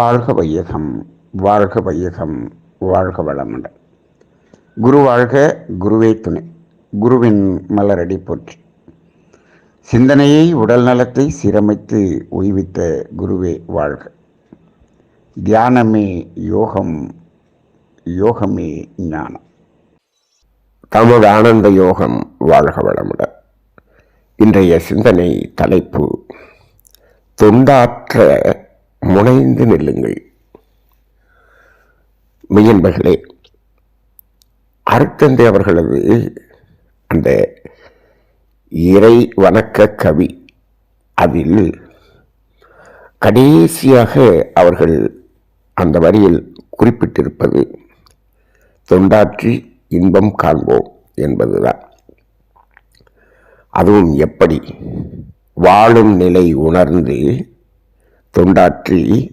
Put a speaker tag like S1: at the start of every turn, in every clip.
S1: வாழ்க வையகம் வாழ்க வையகம் வாழ்க வளமுடன். குரு வாழ்க குருவே துணை. குருவின் மலரடி போற்றி. சிந்தனையை உடல் நலத்தை சீரமைத்து உய்வித்த குருவே வாழ்க. தியானமே யோகம் யோகமே ஞானம்.
S2: தமிழ் ஆனந்த யோகம் வாழ்க வளமுடன். இன்றைய சிந்தனை தலைப்பு தொண்டாற்ற முனைந்து நில்லுங்கள். மெய்யன்பர்களே அருட்தந்தை அவர்களது அந்த இறை வணக்க கவி அதில் கடைசியாக அவர்கள் அந்த வரியில் குறிப்பிட்டிருப்பது தொண்டாற்றி இன்பம் காண்போம் என்பதுதான். அதுவும் எப்படி? வாழும் நிலை உணர்ந்து தொண்டாற்றி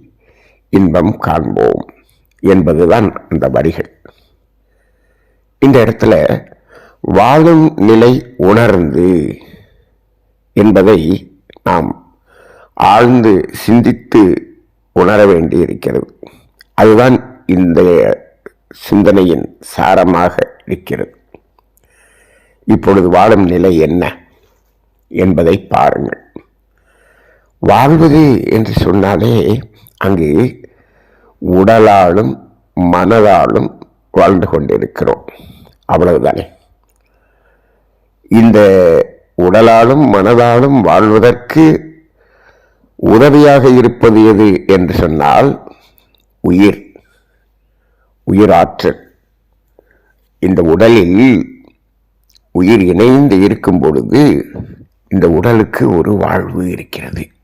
S2: இன்பம் காண்போம் என்பதுதான் அந்த வரிகள். இந்த இடத்துல வாழும் நிலை உணர்ந்து என்பதை நாம் ஆழ்ந்து சிந்தித்து உணர வேண்டியிருக்கிறது. அதுதான் இந்த சிந்தனையின் சாரமாக இருக்கிறது. இப்பொழுது வாழும் நிலை என்ன என்பதை பாருங்கள். வாழ்வது என்று சொன்னாலே அங்கு உடலாலும் மனதாலும் வாழ்ந்து கொண்டிருக்கிறோம். அவ்வளவுதானே? இந்த உடலாலும் மனதாலும் வாழ்வதற்கு உதவியாக இருப்பது எது என்று சொன்னால் உயிர் உயிராற்றல். இந்த உடலில் உயிர் இணைந்து இருக்கும் பொழுது இந்த உடலுக்கு ஒரு வாழ்வு இருக்கிறது.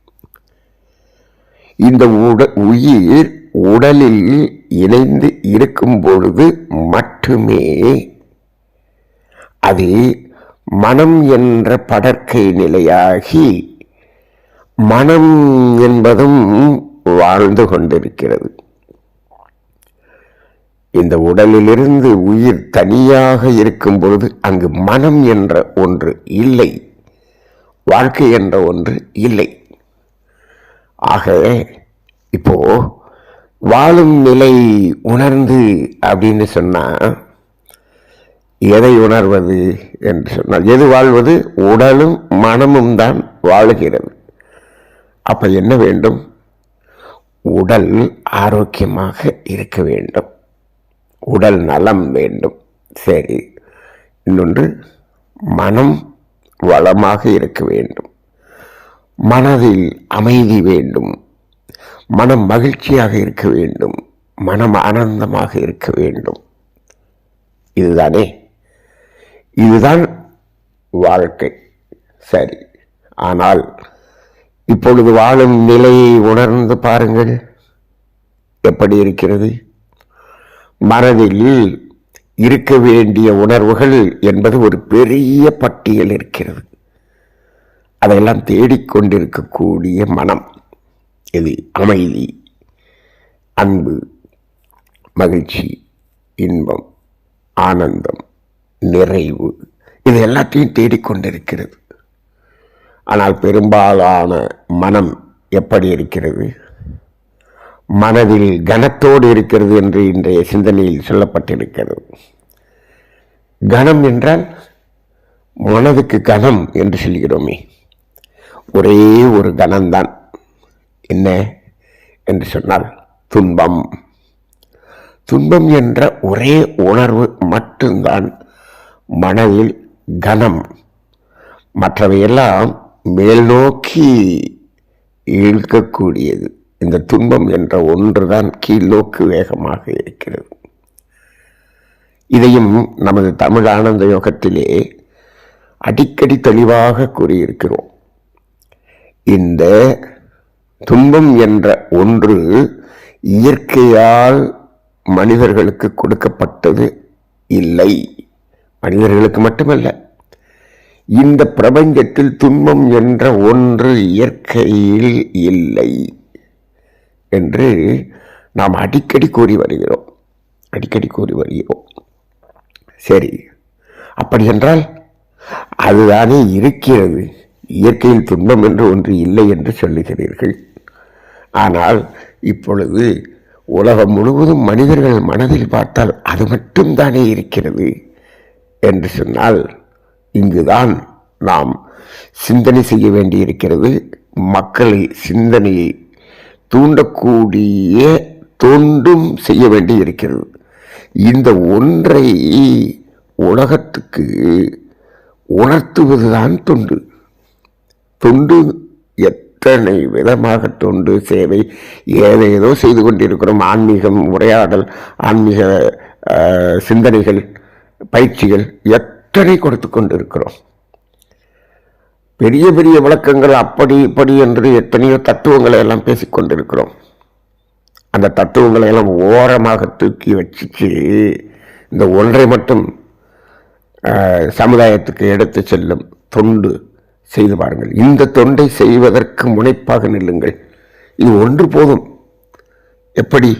S2: இந்த உட உயிர் உடலில் இணைந்து இருக்கும் பொழுது மட்டுமே அது மனம் என்ற படற்கை நிலையாகி மனம் என்பதும் வாழ்ந்து கொண்டிருக்கிறது. இந்த உடலிலிருந்து உயிர் தனியாக இருக்கும் பொழுது அங்கு மனம் என்ற ஒன்று இல்லை வாழ்க்கை என்ற ஒன்று இல்லை. ஆக இப்போ வாழும் நிலை உணர்ந்து அப்படின்னு சொன்னால் எதை உணர்வது என்று சொன்னால் எது வாழ்வது? உடலும் மனமும் தான் வாழுகிறது. அப்போ என்ன வேண்டும்? உடல் ஆரோக்கியமாக இருக்க வேண்டும். உடல் நலம் வேண்டும். சரி. இன்னொன்று மனம் வளமாக இருக்க வேண்டும். மனதில் அமைதி வேண்டும். மனம் மகிழ்ச்சியாக இருக்க வேண்டும். மனம் ஆனந்தமாக இருக்க வேண்டும். இதுதானே? இதுதான் வாழ்க்கை. சரி. ஆனால் இப்பொழுது வாழும் நிலையை உணர்ந்து பாருங்கள். எப்படி இருக்கிறது? மனதில் இருக்க வேண்டிய உணர்வுகள் என்பது ஒரு பெரிய பட்டியல் இருக்கிறது. அதையெல்லாம் தேடிக்கொண்டிருக்கக்கூடிய மனம். இது அமைதி அன்பு மகிழ்ச்சி இன்பம் ஆனந்தம் நிறைவு. இது எல்லாத்தையும் தேடிக்கொண்டிருக்கிறது. ஆனால் பெரும்பாலான மனம் எப்படி இருக்கிறது? மனதில் கனத்தோடு இருக்கிறது என்று இன்றைய சிந்தனையில் சொல்லப்பட்டிருக்கிறது. கனம் என்றால் மனதுக்கு கனம் என்று சொல்கிறோமே. ஒரே ஒரு கணம்தான். என்ன? என்று சொன்னால் துன்பம். துன்பம் என்ற ஒரே உணர்வு மட்டும்தான் மனதில் கனம். மற்றவையெல்லாம் மேல் நோக்கி இழுக்கக்கூடியது. இந்த துன்பம் என்ற ஒன்றுதான் கீழ்நோக்கு வேகமாக இருக்கிறது. இதையும் நமது தமிழ் ஆனந்த யோகத்திலே அடிக்கடி தெளிவாக கூறியிருக்கிறோம். இந்த துன்பம் என்ற ஒன்று இயற்கையால் மனிதர்களுக்கு கொடுக்கப்பட்டது இல்லை. மனிதர்களுக்கு மட்டுமல்ல. இந்த பிரபஞ்சத்தில் துன்பம் என்ற ஒன்று இயற்கையில் இல்லை என்று நாம் அடிக்கடி கூறி வருகிறோம். அடிக்கடி கூறி வருகிறோம். சரி அப்படி என்றால் அதுதானே இருக்கிறது. இயற்கையில் துன்பம் என்று ஒன்று இல்லை என்று சொல்லுகிறீர்கள். ஆனால் இப்பொழுது உலகம் முழுவதும் மனிதர்கள் மனதில் பார்த்தால் அது மட்டும்தானே இருக்கிறது என்று சொன்னால் இங்குதான் நாம் சிந்தனை செய்ய வேண்டியிருக்கிறது. மக்களை சிந்தனையை தூண்டக்கூடிய தொண்டும் செய்ய வேண்டி இருக்கிறது இந்த ஒன்றை உலகத்துக்கு உணர்த்துவதுதான் தொண்டு. தொண்டு எத்தனை விதமாக தொண்டு சேவை ஏதேதோ செய்து கொண்டிருக்கிறோம். ஆன்மீகம் உரையாடல் ஆன்மீக சிந்தனைகள் பயிற்சிகள் எத்தனை கொடுத்து கொண்டிருக்கிறோம். பெரிய பெரிய விளக்கங்கள் அப்படி இப்படி என்று எத்தனையோ தத்துவங்களை எல்லாம் பேசிக்கொண்டிருக்கிறோம் அந்த தத்துவங்களை எல்லாம் ஓரமாக தூக்கி வச்சுச்சு இந்த ஒன்றை மட்டும் சமுதாயத்துக்கு எடுத்து செல்லும் தொண்டு செய்து பாருங்கள். இந்த தொண்டை செய்வதற்கு முனைப்பாக நில்லுங்கள். இது ஒன்று போதும். எப்படி?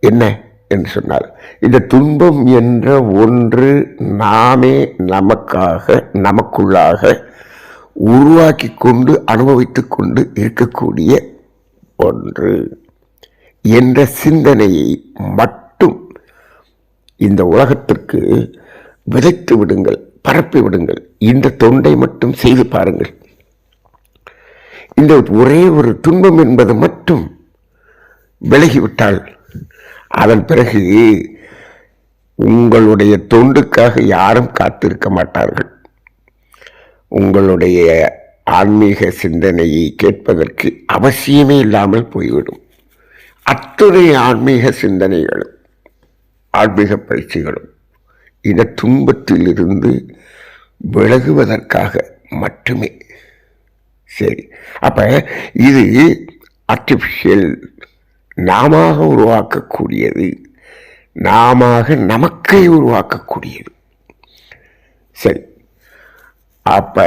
S2: என்ன? என்று சொன்னால் இந்த துன்பம் என்ற ஒன்று நாமே நமக்காக நமக்குள்ளாக உருவாக்கி கொண்டு அனுபவித்துக் கொண்டு இருக்கக்கூடிய ஒன்று. என்ற சிந்தனையை மட்டும் இந்த உலகத்திற்கு விதைத்து விடுங்கள். பரப்பி விடுங்கள். இந்த தொண்டை மட்டும் செய்து பாருங்கள். இந்த ஒரே ஒரு துன்பம் என்பது மட்டும் விலகிவிட்டால் அதன் பிறகு உங்களுடைய தொண்டுக்காக யாரும் காத்திருக்க மாட்டார்கள். உங்களுடைய ஆன்மீக சிந்தனையை கேட்பதற்கு அவசியமே இல்லாமல் போய்விடும். அத்துணை ஆன்மீக சிந்தனைகளும் ஆன்மீக பயிற்சிகளும் இந்த துன்பத்திலிருந்து விலகுவதற்காக மட்டுமே. சரி அப்போ இது ஆர்டிஃபிஷியல் நாம உருவாக்கக்கூடியது நாம நமக்கே உருவாக்கக்கூடியது. சரி அப்போ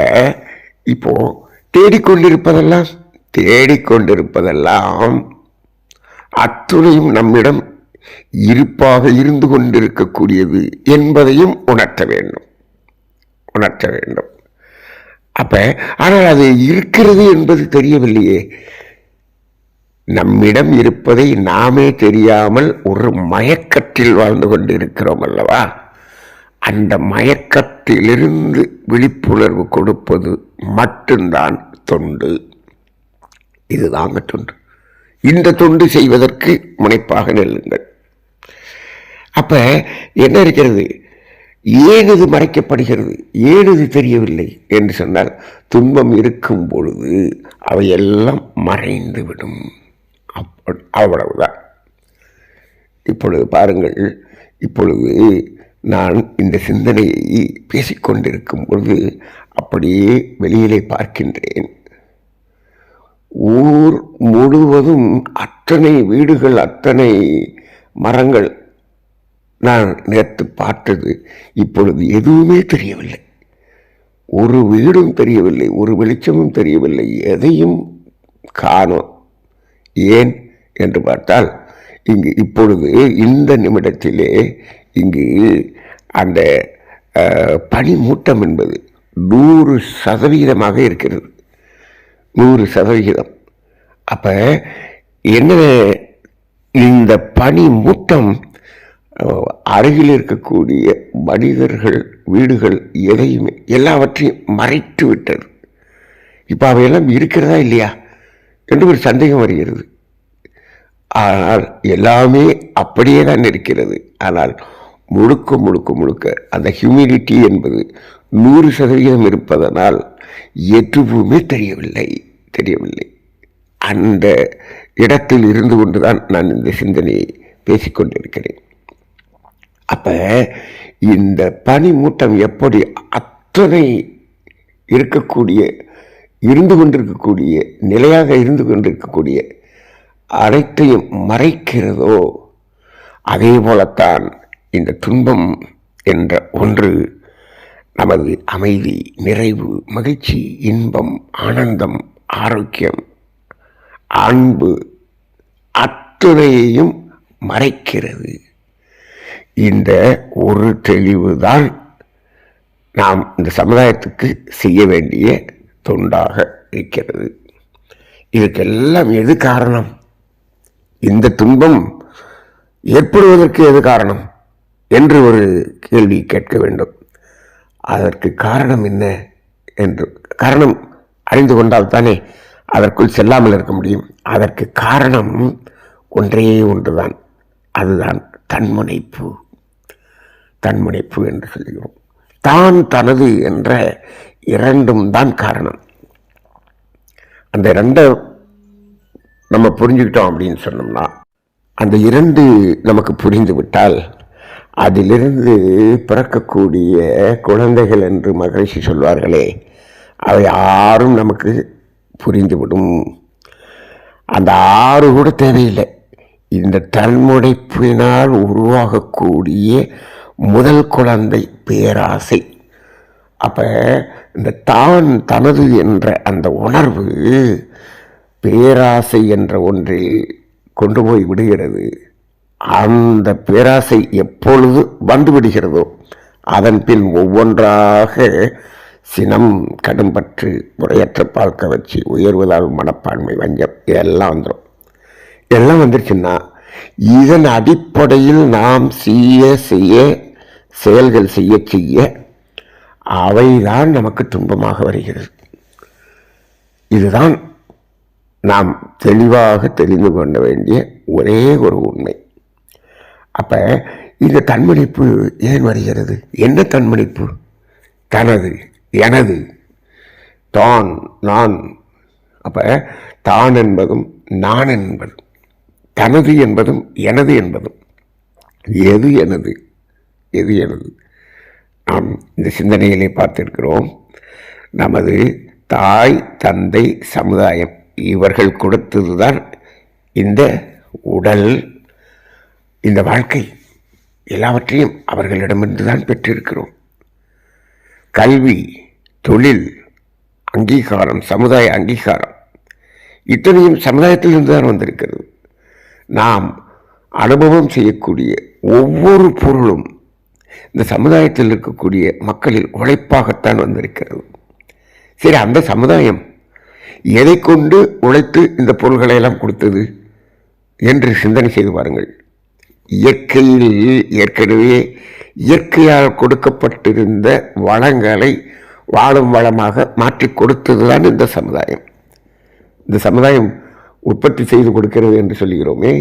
S2: இப்போது தேடிக்கொண்டிருப்பதெல்லாம் தேடிக்கொண்டிருப்பதெல்லாம் அத்துணையும் நம்மிடம் இருப்பாக இருந்து கொண்டிருக்கக்கூடியது என்பதையும் உணர்த்த வேண்டும். உணர்த்த வேண்டும். அப்ப ஆனால் அது இருக்கிறது என்பது தெரியவில்லையே. நம்மிடம் இருப்பதை நாமே தெரியாமல் ஒரு மயக்கத்தில் வாழ்ந்து கொண்டிருக்கிறோம் அல்லவா? அந்த மயக்கத்திலிருந்து விழிப்புணர்வு கொடுப்பது மட்டும்தான் தொண்டு. இதுதாங்க தொண்டு. இந்த தொண்டு செய்வதற்கு முனைப்பாக நெல்லுங்கள். அப்போ என்ன இருக்கிறது? ஏன் இது மறைக்கப்படுகிறது ஏன் இது தெரியவில்லை என்று சொன்னால் துன்பம் இருக்கும் பொழுது அவையெல்லாம் மறைந்துவிடும் அவ்வளவுதான். இப்பொழுது பாருங்கள் இப்பொழுது நான் இந்த சிந்தனையை பேசிக்கொண்டிருக்கும் பொழுது அப்படியே வெளியிலே பார்க்கின்றேன். ஊர் முழுவதும் அத்தனை வீடுகள் அத்தனை மரங்கள் நான் நேற்று பார்த்தது இப்பொழுது எதுவுமே தெரியவில்லை. ஒரு வீடும் தெரியவில்லை ஒரு வெளிச்சமும் தெரியவில்லை எதையும் காணும். ஏன் என்று பார்த்தால் இங்கு இப்பொழுது இந்த நிமிடத்திலே இங்கு அந்த பனிமூட்டம் என்பது நூறு சதவிகிதமாக இருக்கிறது. நூறு சதவிகிதம். அப்போ என்ன இந்த பனி மூட்டம் அருகில் இருக்கக்கூடிய மனிதர்கள் வீடுகள் எதையுமே எல்லாவற்றையும் மறைத்து விட்டது. இப்போ அவையெல்லாம் இருக்கிறதா இல்லையா? என்று ஒரு சந்தேகம் வருகிறது. ஆனால் எல்லாமே அப்படியே தான் இருக்கிறது. ஆனால் முழுக்க முழுக்க முழுக்க அந்த ஹியூமிடிட்டி என்பது நூறு சதவீதம் இருப்பதனால் எதுவுமே தெரியவில்லை தெரியவில்லை. அந்த இடத்தில் இருந்து கொண்டுதான் நான் இந்த சிந்தனையை பேசிக்கொண்டிருக்கிறேன். அப்ப இந்த பனிமூட்டம் எப்படி அத்தனை இருக்கக்கூடிய இருந்து கொண்டிருக்கக்கூடிய நிலையாக இருந்து கொண்டிருக்கக்கூடிய அனைத்தையும் மறைக்கிறதோ அதே போலத்தான் இந்த துன்பம் என்ற ஒன்று நமது அமைதி நிறைவு மகிழ்ச்சி இன்பம் ஆனந்தம் ஆரோக்கியம் அன்பு அத்துணையையும் மறைக்கிறது. இந்த ஒரு தெளிவுதான் நாம் இந்த சமுதாயத்துக்கு செய்ய வேண்டிய தொண்டாக இருக்கிறது. இதுக்கெல்லாம் எது காரணம்? இந்த துன்பம் ஏற்படுவதற்கு எது காரணம் என்று ஒரு கேள்வி கேட்க வேண்டும். அதற்கு காரணம் என்ன என்று காரணம் அறிந்து கொண்டால் தானே அதற்குள் செல்லாமல் இருக்க முடியும். அதற்கு காரணம் ஒன்றே ஒன்றுதான். அதுதான் தன்முனைப்பு. தன்முனைப்பு என்று சொல்கிறோம். தான் தனது என்ற இரண்டும் தான் காரணம். அந்த ரெண்டை நம்ம புரிஞ்சுக்கிட்டோம் அப்படின்னு சொன்னோம்னா அந்த இரண்டு நமக்கு புரிந்து விட்டால் அதிலிருந்து பிறக்கக்கூடிய குழந்தைகள் என்று மகிழ்ச்சி சொல்வார்களே அவை ஆறும் நமக்கு புரிந்துவிடும். அந்த ஆறு கூட தேவையில்லை. இந்த தன்முடைப்பினால் உருவாகக்கூடிய முதல் குழந்தை பேராசை. அப்போ இந்த தான் தனது என்ற அந்த உணர்வு பேராசை என்ற ஒன்றில் கொண்டு போய் விடுகிறது. அந்த பேராசை எப்பொழுது வந்து விடுகிறதோ அதன் பின் ஒவ்வொன்றாக சினம் கடும்பற்று முறையற்ற பார்க்க வச்சு உயர்வதால் மனப்பான்மை வஞ்சம் இதெல்லாம் வந்துடும் எல்லாம் வந்துருச்சுன்னா இதன் அடிப்படையில் நாம் செய்ய செய்ய செயல்கள் செய்ய செய்ய அவைதான் நமக்கு துன்பமாக வருகிறது. இதுதான் நாம் தெளிவாக தெரிந்து கொள்ள வேண்டிய ஒரே ஒரு உண்மை. அப்போ இந்த தன்மணிப்பு ஏன் வருகிறது? என்ன தன்மணிப்பு? தனது எனது தான் நான். அப்போ தான் என்பதும் நான் என்பதும் தனது என்பதும் எனது என்பதும் எது எனது எது எனது? நாம் இந்த சிந்தனைகளை பார்த்திருக்கிறோம். நமது தாய் தந்தை சமுதாயம் இவர்கள் கொடுத்ததுதான் இந்த உடல் இந்த வாழ்க்கை. எல்லாவற்றையும் அவர்களிடமிருந்து தான் பெற்றிருக்கிறோம். கல்வி தொழில் அங்கீகாரம் சமுதாய அங்கீகாரம் இத்தனையும் சமுதாயத்திலிருந்து தான் வந்திருக்கிறது. நாம் அனுபவம் செய்யக்கூடிய ஒவ்வொரு பொருளும் இந்த சமுதாயத்தில் இருக்கக்கூடிய மக்களில் உழைப்பாகத்தான் வந்திருக்கிறது. சரி அந்த சமுதாயம் எதை கொண்டு உழைத்து இந்த பொருள்களை எல்லாம் கொடுத்தது என்று சிந்தனை செய்து பாருங்கள். இயற்கையில் ஏற்கனவே இயற்கையால் கொடுக்கப்பட்டிருந்த வளங்களை வாழும் வளமாக மாற்றி கொடுத்ததுதான் இந்த சமுதாயம். இந்த சமுதாயம் உற்பத்தி செய்து கொடுக்கிறது என்று சொல்கிறோமே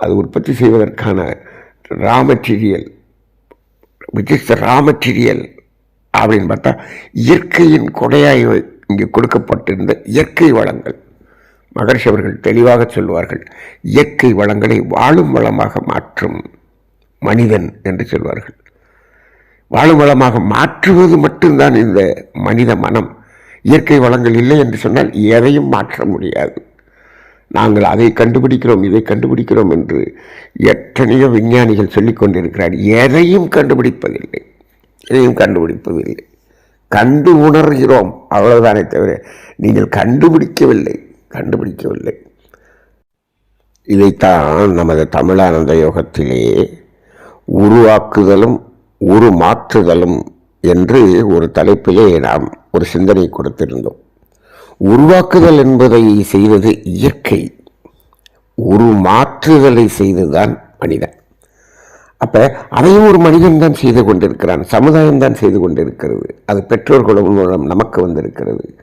S2: அது உற்பத்தி செய்வதற்கான raw material which is raw material அப்படின்னு பார்த்தா இயற்கையின் கொடையாய் இங்கே கொடுக்கப்பட்டிருந்த இயற்கை வளங்கள். மகர்ஷி அவர்கள் தெளிவாக சொல்வார்கள் இயற்கை வளங்களை வாழும் வளமாக மாற்றும் மனிதன் என்று சொல்வார்கள். வாழும் வளமாக மாற்றுவது மட்டும்தான் இந்த மனித மனம். இயற்கை வளங்கள் இல்லை என்று சொன்னால் எதையும் மாற்ற முடியாது. நாங்கள் அதை கண்டுபிடிக்கிறோம் இதை கண்டுபிடிக்கிறோம் என்று எத்தனையோ விஞ்ஞானிகள் சொல்லிக் கொண்டிருக்கிறார் எதையும் கண்டுபிடிப்பதில்லை. எதையும் கண்டுபிடிப்பதில்லை. கண்டு உணர்கிறோம் அவ்வளவுதானே தவிர நீங்கள் கண்டுபிடிக்கவில்லை கண்டுபிடிக்கவில்லை. இதைத்தான் நமது தமிழானந்த யோகத்திலேயே உருவாக்குதலும் உருமாற்றுதலும் என்று ஒரு தலைப்பிலே நாம் ஒரு சிந்தனை கொடுத்திருந்தோம். உருவாக்குதல் என்பதை செய்தது இயற்கை. ஒரு மாற்றுதலை செய்துதான் மனிதன். அப்ப அதையும் ஒரு மனிதன் தான் செய்து கொண்டிருக்கிறான். சமுதாயம் தான் செய்து கொண்டிருக்கிறது. அது பெற்றோர்களும் மூலம் நமக்கு வந்திருக்கிறது.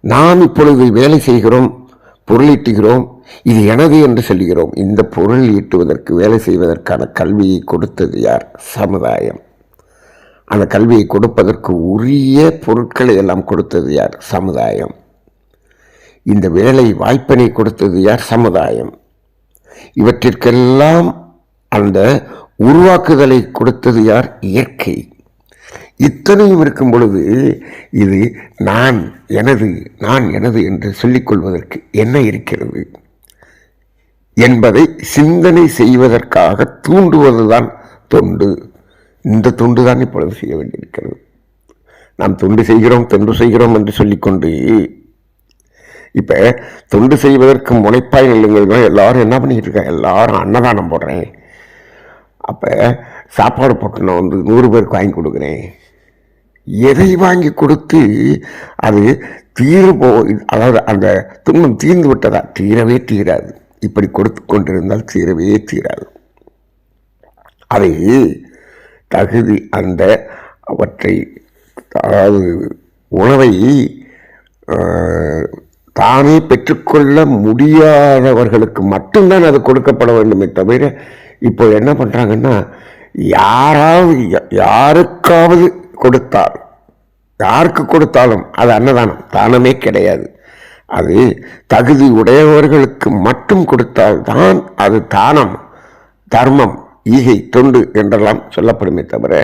S2: நாம் இப்பொழுது வேலை செய்கிறோம் பொருளீட்டுகிறோம் இது எனது என்று சொல்கிறோம். இந்த பொருள் ஈட்டுவதற்கு வேலை செய்வதற்கான கல்வியை கொடுத்தது யார்? சமுதாயம். அந்த கல்வியை கொடுப்பதற்கு உரிய பொருட்களை எல்லாம் கொடுத்தது யார்? சமுதாயம். இந்த வேலை வாய்ப்பினை கொடுத்தது யார்? சமுதாயம். இவற்றிற்கெல்லாம் அந்த உருவாக்குதலை கொடுத்தது யார்? இயற்கை. இத்தனையும் இருக்கும் பொழுது இது நான் எனது நான் எனது என்று சொல்லிக் கொள்வதற்கு என்ன இருக்கிறது? என்பதை சிந்தனை செய்வதற்காக தூண்டுவதுதான் தொண்டு. இந்த தொண்டு தான் இப்பொழுது செய்ய வேண்டியிருக்கிறது. நாம் தொண்டு செய்கிறோம் தொண்டு செய்கிறோம் என்று சொல்லிக்கொண்டு இப்போ தொண்டு செய்வதற்கு முனைப்பாய் நில்லுங்கள். எல்லாரும் என்ன பண்ணிட்டு இருக்காங்க? எல்லாரும் அன்னதானம் போடுறேன். அப்போ சாப்பாடு போட்டு நான் வந்து நூறு பேருக்கு வாங்கி கொடுக்குறேன். எதை வாங்கி கொடுத்து அது தீரு போ அதாவது அந்த துன்பம் தீர்ந்து விட்டதா? தீரவே தீராது. இப்படி கொடுத்து கொண்டிருந்தால் தீரவே தீராது. அதை தகுதி அந்த அவற்றை அதாவது உணவை தானே பெற்றுக்கொள்ள முடியாதவர்களுக்கு மட்டும்தான் அது கொடுக்கப்பட வேண்டுமே தவிர இப்போ என்ன பண்ணுறாங்கன்னா யாராவது யாருக்காவது கொடுத்தால் யாருக்கு கொடுத்தாலும் அது அன்னதானம். தானமே கிடையாது. அது தகுதி உடையவர்களுக்கு மட்டும் கொடுத்தால்தான் அது தானம் தர்மம் ஈகை தொண்டு என்றெல்லாம் சொல்லப்படுமே தவிர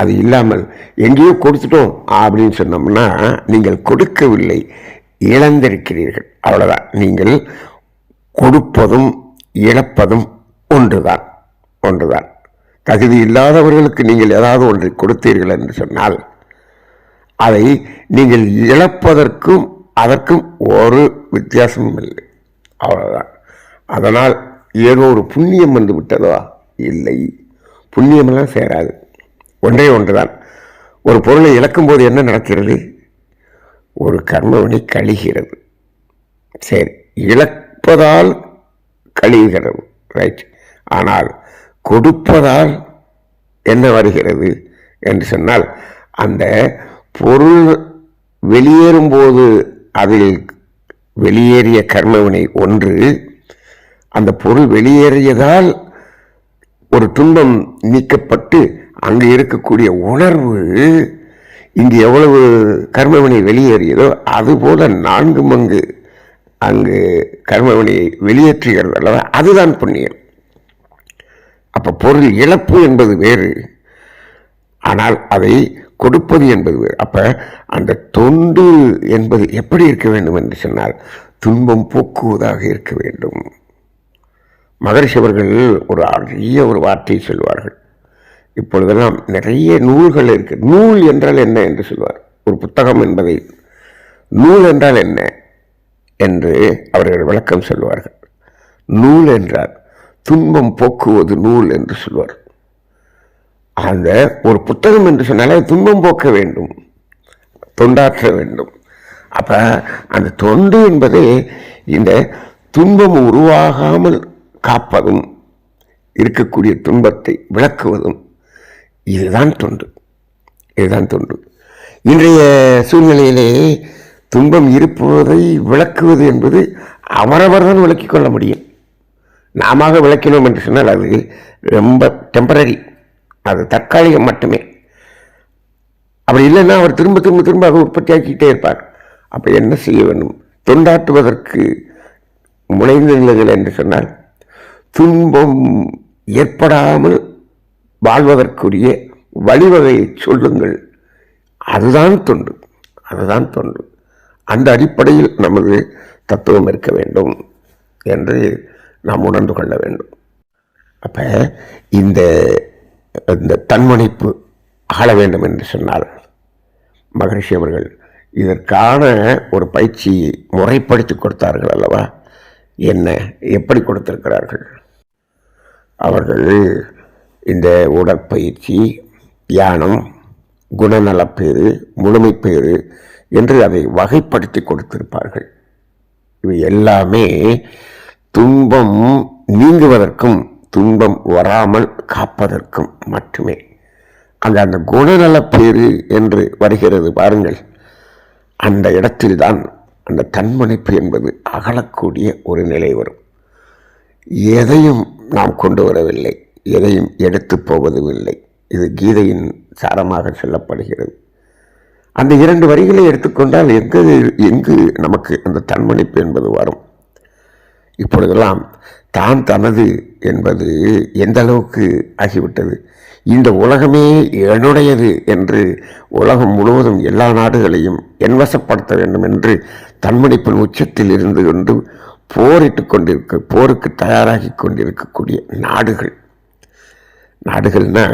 S2: அது இல்லாமல் எங்கேயோ கொடுத்துட்டோம் அப்படின்னு சொன்னோம்னா நீங்கள் கொடுக்கவில்லை. இழந்திருக்கிறீர்கள். அவ்வளவுதான். நீங்கள் கொடுப்பதும் இழப்பதும் ஒன்றுதான். ஒன்றுதான். தகுதி இல்லாதவர்களுக்கு நீங்கள் ஏதாவது ஒன்றை கொடுத்தீர்கள் என்று சொன்னால் அதை நீங்கள் இழப்பதற்கும் அதற்கும் ஒரு வித்தியாசமும் இல்லை. அவ்வளவுதான். அதனால் ஏதோ ஒரு புண்ணியம் வந்து விட்டதா இல்லை. புண்ணியமெல்லாம் சேராது. ஒன்றே ஒன்றுதான். ஒரு பொருளை இழக்கும்போது என்ன நடக்கிறது? ஒரு கர்மவினை கழிகிறது. சரி இழப்பதால் கழிகிறது ரைட் ஆனால் கொடுப்பதால் என்ன வருகிறது என்று சொன்னால் அந்த பொருள் வெளியேறும்போது அதில் வெளியேறிய கர்மவினை ஒன்று அந்த பொருள் வெளியேறியதால் ஒரு துன்பம் நீக்கப்பட்டு அங்கு இருக்கக்கூடிய உணர்வு இங்கு எவ்வளவு கர்மவினை வெளியேறியதோ அதுபோல நான்கு மங்கு அங்கு கர்மவினையை வெளியேற்றுகிறது அல்லவா? அதுதான் புண்ணியம். அப்போ பொருள் இழப்பு என்பது வேறு ஆனால் அதை கொடுப்பது என்பது வேறு. அப்போ அந்த தொண்டு என்பது எப்படி இருக்க வேண்டும் என்று சொன்னால் துன்பம் போக்குவதாக இருக்க வேண்டும். மகரிஷி அவர்கள் ஒரு அரிய ஒரு வார்த்தை சொல்வார்கள். இப்பொழுதெல்லாம் நிறைய நூல்கள் இருக்கு. நூல் என்றால் என்ன என்று சொல்வார். ஒரு புத்தகம் என்பதை. நூல் என்றால் என்ன என்று அவர்கள் விளக்கம் சொல்வார்கள். நூல் என்றால் துன்பம் போக்குவது நூல் என்று சொல்வார். அந்த ஒரு புத்தகம் என்று சொன்னாலே துன்பம் போக்க வேண்டும். தொண்டாற்ற வேண்டும். அப்போ அந்த தொண்டு என்பது இந்த துன்பம் உருவாகாமல் காப்பதும் இருக்கக்கூடிய துன்பத்தை விளக்குவதும் இதுதான் தொண்டு. இதுதான் தொண்டு. இன்றைய சூழ்நிலையிலே துன்பம் இருப்பதை விளக்குவது என்பது அவரவர் தான் விளக்கிக் கொள்ள முடியும். நாம விளக்கினோம் என்று சொன்னால் அது ரொம்ப டெம்பரரி அது தற்காலிகம் மட்டுமே. அப்படி இல்லைன்னா அவர் திரும்ப திரும்ப திரும்ப அதை உற்பத்தியாக்கிட்டே இருப்பார். அப்போ என்ன செய்ய வேண்டும்? தொண்டாற்றுவதற்கு முனைந்தீர்கள் என்று சொன்னால் துன்பம் ஏற்படாமல் வாழ்வதற்குரிய வழிவகையை சொல்லுங்கள். அதுதான் தொண்டு. அதுதான் தொண்டு. அந்த அடிப்படையில் நமது தத்துவம் இருக்க வேண்டும் என்று நாம் உணர்ந்து கொள்ள வேண்டும். அப்போ இந்த இந்த தன்முனைப்பு ஆள வேண்டும் என்று சொன்னார் மகரிஷி அவர்கள் இதற்கான ஒரு பயிற்சி முறைப்படுத்தி கொடுத்தார்கள் அல்லவா? என்ன எப்படி கொடுத்திருக்கிறார்கள்? அவர்கள் இந்த உடற்பயிற்சி தியானம் குணநலப்பேறு முழுமைப்பேறு என்று அதை வகைப்படுத்தி கொடுத்திருப்பார்கள். இவை எல்லாமே துன்பம் நீங்குவதற்கும் துன்பம் வராமல் காப்பதற்கும் மட்டுமே. அந்த அந்த குணநலப்பேறு என்று வருகிறது பாருங்கள். அந்த இடத்தில்தான் அந்த தன்மனைப்பு என்பது அகலக்கூடிய ஒரு நிலை வரும். எதையும் நாம் கொண்டு வரவில்லை. எதையும் எடுத்து போவதும் இல்லை இது கீதையின் சாரமாக சொல்லப்படுகிறது. அந்த இரண்டு வரிகளை எடுத்துக்கொண்டால் எங்கு எங்கு நமக்கு அந்த தன்மணிப்பு என்பது வரும். இப்பொழுதெல்லாம் தான் தனது என்பது எந்த அளவுக்கு ஆகிவிட்டது? இந்த உலகமே என்னுடையது என்று உலகம் முழுவதும் எல்லா நாடுகளையும் என்வசப்படுத்த வேண்டும் என்று தன்மணிப்பின் உச்சத்தில் இருந்து கொண்டு போரிட்டு கொண்டிருக்க போருக்கு தயாராகி கொண்டிருக்கக்கூடிய நாடுகள். நாடுகள்னா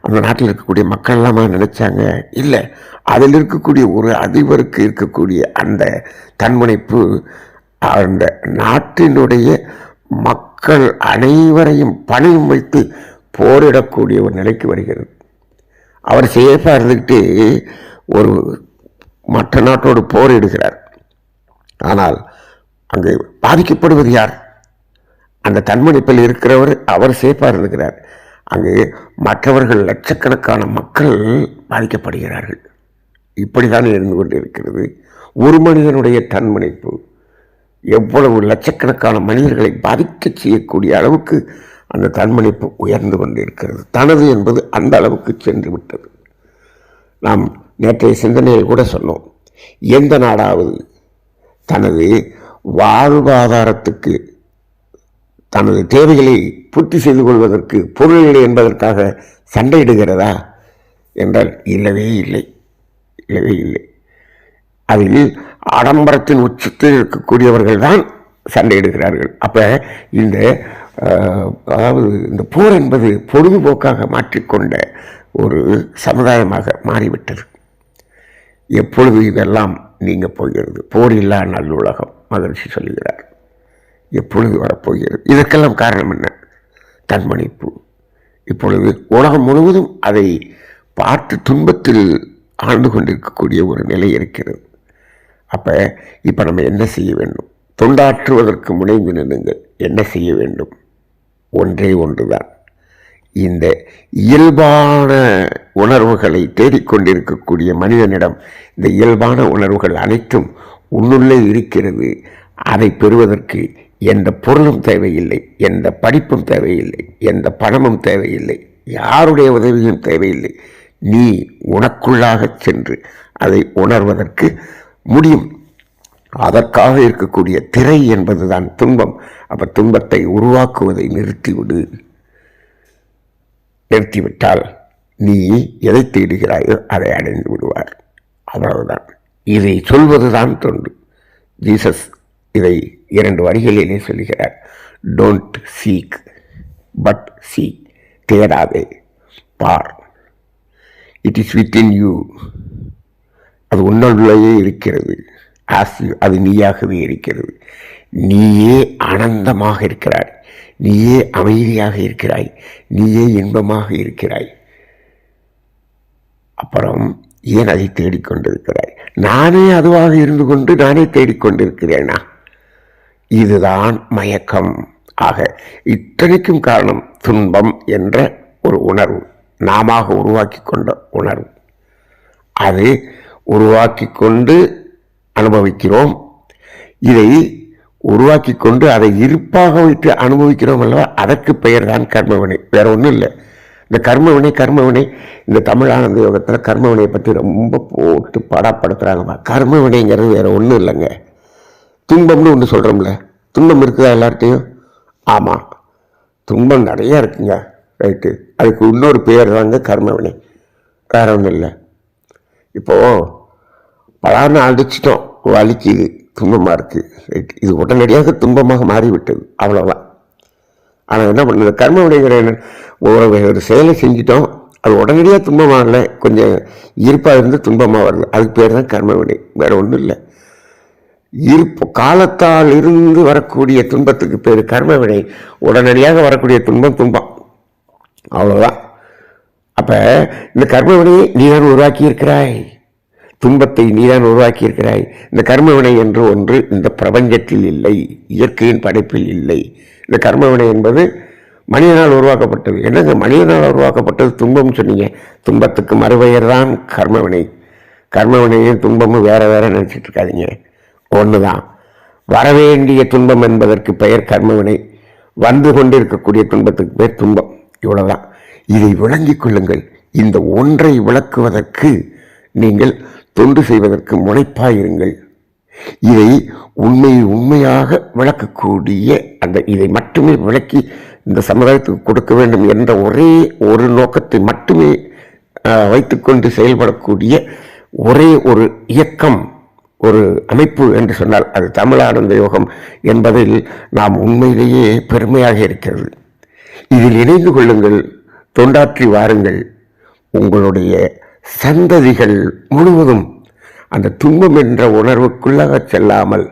S2: அந்த நாட்டில் இருக்கக்கூடிய மக்கள் எல்லாமா நினைச்சாங்க இல்லை அதில் இருக்கக்கூடிய ஒரு அதிபருக்கு இருக்கக்கூடிய அந்த தன்முனைப்பு அந்த நாட்டினுடைய மக்கள் அனைவரையும் பணியும் வைத்து போரிடக்கூடிய ஒரு நிலைக்கு வருகிறது. அவர் சேஃபாக இருந்துக்கிட்டு ஒரு மற்ற நாட்டோடு போரிடுகிறார். ஆனால் அங்கே பாதிக்கப்படுவது யார்? அந்த தன்மணிப்பில் இருக்கிறவர் அவர் சேஃபாக இருந்துக்கிறார் அங்கு மற்றவர்கள் லட்சக்கணக்கான மக்கள் பாதிக்கப்படுகிறார்கள். இப்படிதான் இருந்து கொண்டிருக்கிறது. ஒரு மனிதனுடைய தன்மனைப்பு எவ்வளவு லட்சக்கணக்கான மனிதர்களை பாதிக்க செய்யக்கூடிய அளவுக்கு அந்த தன்மணிப்பு உயர்ந்து கொண்டிருக்கிறது. தனது என்பது அந்த அளவுக்கு சென்று விட்டது. நாம் நேற்றைய சிந்தனையில் கூட சொன்னோம். எந்த நாடாவது தனது வாழ்வாதாரத்துக்கு தனது தேவைகளை பூர்த்தி செய்து கொள்வதற்கு பொருள் இல்லை என்பதற்காக சண்டையிடுகிறதா என்றால் இல்லவே இல்லை. இல்லவே இல்லை. அதில் ஆடம்பரத்தின் உச்சத்தில் இருக்கக்கூடியவர்கள் தான் சண்டையிடுகிறார்கள். அப்போ இந்த அதாவது இந்த போர் என்பது பொழுதுபோக்காக மாற்றிக்கொண்ட ஒரு சமுதாயமாக மாறிவிட்டது. எப்பொழுது இதெல்லாம் நீங்கள் போகிறது? போர் இல்லா நல்லுலகம் மகிழ்ச்சி சொல்லுகிறார். எப்பொழுது வரப்போகிறது? இதற்கெல்லாம் காரணம் என்ன? தன்மணிப்பு இப்பொழுது உலகம் முழுவதும் அதை பார்த்து துன்பத்தில் ஆழ்ந்து கொண்டிருக்கக்கூடிய ஒரு நிலை இருக்கிறது. அப்போ இப்போ நம்ம என்ன செய்ய வேண்டும்? தொண்டாற்றுவதற்கு முனைந்து நின்றுங்கள் என்ன செய்ய வேண்டும்? ஒன்றே ஒன்றுதான். இந்த இயல்பான உணர்வுகளை தேடிக்கொண்டிருக்கக்கூடிய மனிதனிடம் இந்த இயல்பான உணர்வுகள் அனைத்தும் உன்னுள்ளே இருக்கிறது. அதை பெறுவதற்கு எந்த பொருளும் தேவையில்லை எந்த படிப்பும் தேவையில்லை எந்த பணமும் தேவையில்லை யாருடைய உதவியும் தேவையில்லை. நீ உனக்குள்ளாகச் சென்று அதை உணர்வதற்கு முடியும். அதற்காக இருக்கக்கூடிய திரை என்பதுதான் துன்பம். அப்போ துன்பத்தை உருவாக்குவதை நிறுத்திவிடு. நிறுத்திவிட்டால் நீ எதை தேடுகிறாயோ அதை அடைந்து விடுவார். அவ்வளவுதான். இதை சொல்வதுதான் தொண்டு. ஜீசஸ் இதை இரண்டு வரிகளிலே சொல்லுகிறார். டோன்ட் சீக் பட் சீ தேடாதே பார். இட் இஸ் வித்தின் யூ அது உன்னுள்ளேயே இருக்கிறது. ஆஸ் யூ அது நீயாகவே இருக்கிறது. நீயே ஆனந்தமாக இருக்கிறாய். நீயே அமைதியாக இருக்கிறாய். நீயே இன்பமாக இருக்கிறாய். அப்புறம் ஏன் அதை தேடிக்கொண்டிருக்கிறாய்? நானே அதுவாக இருந்து கொண்டு நானே தேடிக்கொண்டிருக்கிறேனா. இதுதான் மயக்கம். ஆக இத்தனைக்கும் காரணம் துன்பம் என்ற ஒரு உணர்வு. நாம உருவாக்கி கொண்ட உணர்வு. அது உருவாக்கி கொண்டு அனுபவிக்கிறோம். இதை உருவாக்கி கொண்டு அதை இருப்பாக வைத்து அனுபவிக்கிறோம் அல்லவா? அதற்கு பெயர் தான் கர்மவினை. வேற ஒன்றும் இல்லை. இந்த கர்மவினை கர்மவினை இந்த தமிழானந்த யோகத்தில் கர்மவினையை பற்றி ரொம்ப போட்டு பாடப்படுத்துகிறாங்கப்பா கர்மவினைங்கிறது வேற ஒன்றும் இல்லைங்க. துன்பம்னு ஒன்று சொல்கிறோம்ல துன்பம் இருக்குதா எல்லார்ட்டையும் ஆமாம் துன்பம் நிறையா இருக்குங்க. ரைட்டு. அதுக்கு இன்னொரு பேர் தாங்க கர்மவினை. வேற ஒன்றும் இல்லை. இப்போது பலான்னு அடிச்சிட்டோம். வலிக்குது. துன்பமாக இருக்குது ரைட் இது உடனடியாக துன்பமாக மாறிவிட்டது. அவ்வளோதான் ஆனால் என்ன பண்ணுது கர்ம வினைகிற என்ன? ஒரு ஒரு செயலை செஞ்சிட்டோம். அது உடனடியாக துன்பமாக இல்லை. கொஞ்சம் இருப்பாக இருந்து துன்பமாக வருது. அதுக்கு பேர் தான் கர்ம வினை வேறு ஒன்றும் இல்லை. இருப்பு காலத்தால் இருந்து வரக்கூடிய துன்பத்துக்கு பேர் கர்ம வினை. உடனடியாக வரக்கூடிய துன்பம் துன்பம். அவ்வளோதான் அப்போ இந்த கர்ம வினையை நீதான் உருவாக்கி இருக்கிறாய் துன்பத்தை நீதான் உருவாக்கி இருக்கிறாய் இந்த கர்ம வினை என்று ஒன்று இந்த பிரபஞ்சத்தில் இல்லை இயற்கையின் படைப்பில் இல்லை. இந்த கர்ம வினை என்பது மனிதனால் உருவாக்கப்பட்டது. என்னங்க மனிதனால் உருவாக்கப்பட்டது? துன்பம் சொன்னீங்க. துன்பத்துக்கு மறுபெயர் தான் கர்ம வினை. கர்ம வினையும் துன்பமும் வேறு வேறு நினச்சிட்டு இருக்காதீங்க. ஒண்ணுதான். வரவேண்டிய துன்பம் என்பதற்கு பெயர் கர்மவினை. வந்து கொண்டிருக்கக்கூடிய துன்பத்துக்கு பேர் துன்பம். இவ்வளோதான் இதை விளங்கிக் கொள்ளுங்கள். இந்த ஒன்றை விளக்குவதற்கு நீங்கள் தொண்டு செய்வதற்கு முனைப்பாயிருங்கள். இதை உண்மை உண்மையாக விளக்கக்கூடிய அந்த இதை மட்டுமே விளக்கி இந்த சமுதாயத்துக்கு கொடுக்க வேண்டும் என்ற ஒரே ஒரு நோக்கத்தை மட்டுமே வைத்துக்கொண்டு செயல்படக்கூடிய ஒரே ஒரு இயக்கம் ஒரு அமைப்பு என்று சொன்னால் அது தமிழானந்த யோகம் என்பதில் நாம் உண்மையிலேயே பெருமையாக இருக்கிறது. இதில் இணைந்து கொள்ளுங்கள் தொண்டாற்றி வாருங்கள். உங்களுடைய சந்ததிகள் முழுவதும் அந்த துன்பம் என்ற உணர்வுக்குள்ளாக செல்லாமல்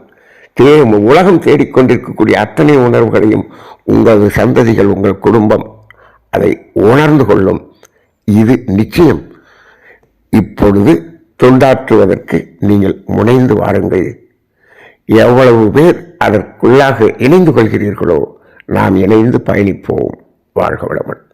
S2: தே உலகம் தேடிக்கொண்டிருக்கக்கூடிய அத்தனை உணர்வுகளையும் உங்களது சந்ததிகள் உங்கள் குடும்பம் அதை உணர்ந்து கொள்ளும். இது நிச்சயம். இப்பொழுது தொண்டாற்றுவதற்கு நீங்கள் முனைந்து வாருங்கள். எவ்வளவு பேர் அதற்குள்ளாக இணைந்து கொள்கிறீர்களோ நாம் இணைந்து பயணிப்போம். வாழ்க வளமுடன்.